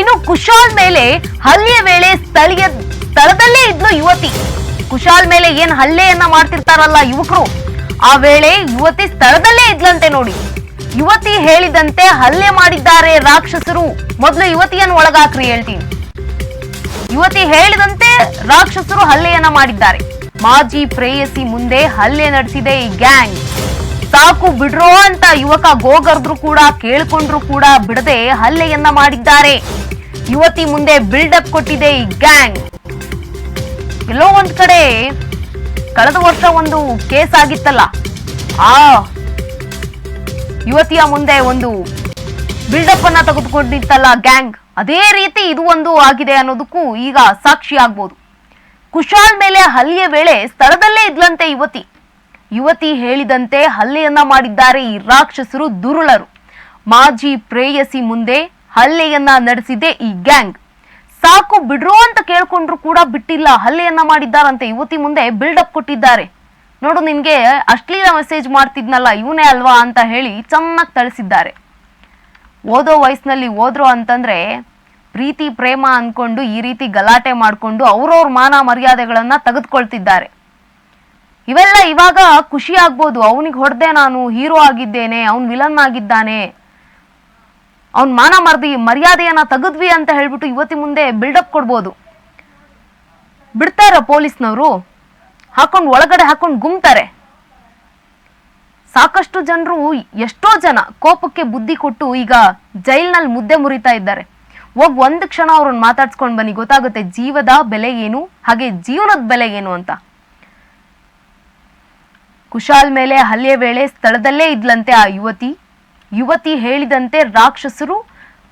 ಇನ್ನು ಕುಶಾಲ್ ಮೇಲೆ ಹಲ್ಲೆ ವೇಳೆ ಸ್ಥಳೀಯ ಸ್ಥಳದಲ್ಲೇ ಇದ್ಲು ಯುವತಿ. ಕುಶಾಲ್ ಮೇಲೆ ಏನ್ ಹಲ್ಲೆಯನ್ನ ಮಾಡ್ತಿರ್ತಾರಲ್ಲ ಯುವಕರು? ಆ ವೇಳೆ ಯುವತಿ ಸ್ಥಳದಲ್ಲೇ ಇದ್ಲಂತೆ ನೋಡಿ. ಯುವತಿ ಹೇಳಿದಂತೆ ಹಲ್ಲೆ ಮಾಡಿದ್ದಾರೆ ರಾಕ್ಷಸರು. ಮೊದಲು ಯುವತಿಯನ್ನು ಒಳಗಾಕ್ರಿ ಹೇಳ್ತೀನಿ. ಯುವತಿ ಹೇಳಿದಂತೆ ರಾಕ್ಷಸರು ಹಲ್ಲೆಯನ್ನ ಮಾಡಿದ್ದಾರೆ. ಮಾಜಿ ಪ್ರೇಯಸಿ ಮುಂದೆ ಹಲ್ಲೆ ನಡೆಸಿದೆ ಈ ಗ್ಯಾಂಗ್. ಸಾಕು ಬಿಡ್ರೋ ಅಂತ ಯುವಕ ಗೋಗರ್ದ್ರು ಕೂಡ, ಕೇಳ್ಕೊಂಡ್ರು ಕೂಡ ಬಿಡದೆ ಹಲ್ಲೆಯನ್ನ ಮಾಡಿದ್ದಾರೆ. ಯುವತಿ ಮುಂದೆ ಬಿಲ್ಡಪ್ ಕೊಟ್ಟಿದೆ ಈ ಗ್ಯಾಂಗ್ ಎಲ್ಲೋ ಒಂದ್ ಕಡೆ ಕಳೆದ ವರ್ಷ ಒಂದು ಕೇಸ್ ಆಗಿತ್ತಲ್ಲ. ಆ ಯುವತಿಯ ಮುಂದೆ ಒಂದು ಬಿಲ್ಡಪ್ ಅನ್ನ ತೆಗೆದುಕೊಂಡಿತ್ತಲ್ಲ ಗ್ಯಾಂಗ್ ಅದೇ ರೀತಿ ಇದು ಒಂದು ಆಗಿದೆ ಅನ್ನೋದಕ್ಕೂ ಈಗ ಸಾಕ್ಷಿ ಆಗ್ಬೋದು. ಕುಶಾಲ್ ಮೇಲೆ ಹಲ್ಲೆಯ ವೇಳೆ ಸ್ಥಳದಲ್ಲೇ ಇದ್ಲಂತೆ ಯುವತಿ. ಯುವತಿ ಹೇಳಿದಂತೆ ಹಲ್ಲೆಯನ್ನ ಮಾಡಿದ್ದಾರೆ ಈ ರಾಕ್ಷಸರು ದುರುಳರು. ಮಾಜಿ ಪ್ರೇಯಸಿ ಮುಂದೆ ಹಲ್ಲೆಯನ್ನ ನಡೆಸಿದೆ ಈ ಗ್ಯಾಂಗ್. ಸಾಕು ಬಿಡ್ರೋ ಅಂತ ಕೇಳ್ಕೊಂಡ್ರು ಕೂಡ ಬಿಟ್ಟಿಲ್ಲ, ಹಲ್ಲೆಯನ್ನ ಮಾಡಿದ್ದಾರಂತೆ. ಯುವತಿ ಮುಂದೆ ಬಿಲ್ಡಪ್ ಕೊಟ್ಟಿದ್ದಾರೆ. ನೋಡು ನಿನ್ಗೆ ಅಶ್ಲೀಲ ಮೆಸೇಜ್ ಮಾಡ್ತಿದ್ನಲ್ಲ, ಇವನೇ ಅಲ್ವಾ ಅಂತ ಹೇಳಿ ಚೆನ್ನಾಗಿ ತಳಿಸಿದ್ದಾರೆ. ಓದೋ ವಯಸ್ಸಿನಲ್ಲಿ ಓದ್ರು ಅಂತಂದ್ರೆ ಪ್ರೀತಿ, ಪ್ರೇಮ ಅನ್ಕೊಂಡು ಈ ರೀತಿ ಗಲಾಟೆ ಮಾಡ್ಕೊಂಡು ಅವ್ರವ್ರ ಮಾನ ಮರ್ಯಾದೆಗಳನ್ನ ತೆಗೆದುಕೊಳ್ತಿದ್ದಾರೆ. ಇವೆಲ್ಲ ಇವಾಗ ಖುಷಿ ಆಗ್ಬೋದು. ಅವನಿಗೆ ಹೊಡೆದೆ ನಾನು ಹೀರೋ ಆಗಿದ್ದೇನೆ, ಅವ್ನ್ ವಿಲನ್ ಆಗಿದ್ದಾನೆ. ಅವ್ನ್ ಮಾನ ಮರ್ದಿ, ಮರ್ಯಾದೆಯನ್ನ ತೆಗೆದ್ವಿ ಅಂತ ಹೇಳ್ಬಿಟ್ಟು ಇವತ್ತಿ ಮುಂದೆ ಬಿಲ್ಡಪ್ ಕೊಡ್ಬೋದು. ಬಿಡ್ತಾರ ಪೊಲೀಸ್ನವರು ಹಾಕೊಂಡು ಒಳಗಡೆ ಹಾಕೊಂಡು ಗುಮ್ತಾರೆ. ಸಾಕಷ್ಟು ಜನರು, ಎಷ್ಟೋ ಜನ ಕೋಪಕ್ಕೆ ಬುದ್ಧಿ ಕೊಟ್ಟು ಈಗ ಜೈಲ್ನಲ್ಲಿ ಮುದ್ದೆ ಮುರಿತಾ ಇದ್ದಾರೆ. ಹೋಗ್ ಒಂದು ಕ್ಷಣ ಅವ್ರನ್ನ ಮಾತಾಡ್ಸ್ಕೊಂಡ್ ಬನ್ನಿ. ಗೊತ್ತಾಗುತ್ತೆ ಜೀವದ ಬೆಲೆ ಏನು, ಹಾಗೆ ಜೀವನದ ಬೆಲೆ ಏನು ಅಂತ. ಕುಶಾಲ್ ಮೇಲೆ ಹಲ್ಲೆ ವೇಳೆ ಸ್ಥಳದಲ್ಲೇ ಇದ್ಲಂತೆ ಆ ಯುವತಿ. ಯುವತಿ ಹೇಳಿದಂತೆ ರಾಕ್ಷಸರು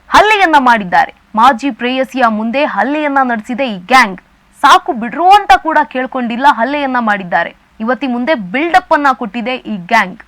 ಹಲ್ಲೆಯನ್ನ ಮಾಡಿದ್ದಾರೆ. ಮಾಜಿ ಪ್ರೇಯಸಿಯ ಮುಂದೆ ಹಲ್ಲೆಯನ್ನ ನಡೆಸಿದೆ ಈ ಗ್ಯಾಂಗ್. ಸಾಕು ಬಿಡ್ರು ಅಂತ ಕೂಡ ಕೇಳ್ಕೊಂಡಿಲ್ಲ ಹಲ್ಲೆಯನ್ನ ಮಾಡಿದ್ದಾರೆ. ಯುವತಿ ಮುಂದೆ ಬಿಲ್ಡಪ್ ಅನ್ನ ಕೊಟ್ಟಿದೆ ಈ ಗ್ಯಾಂಗ್.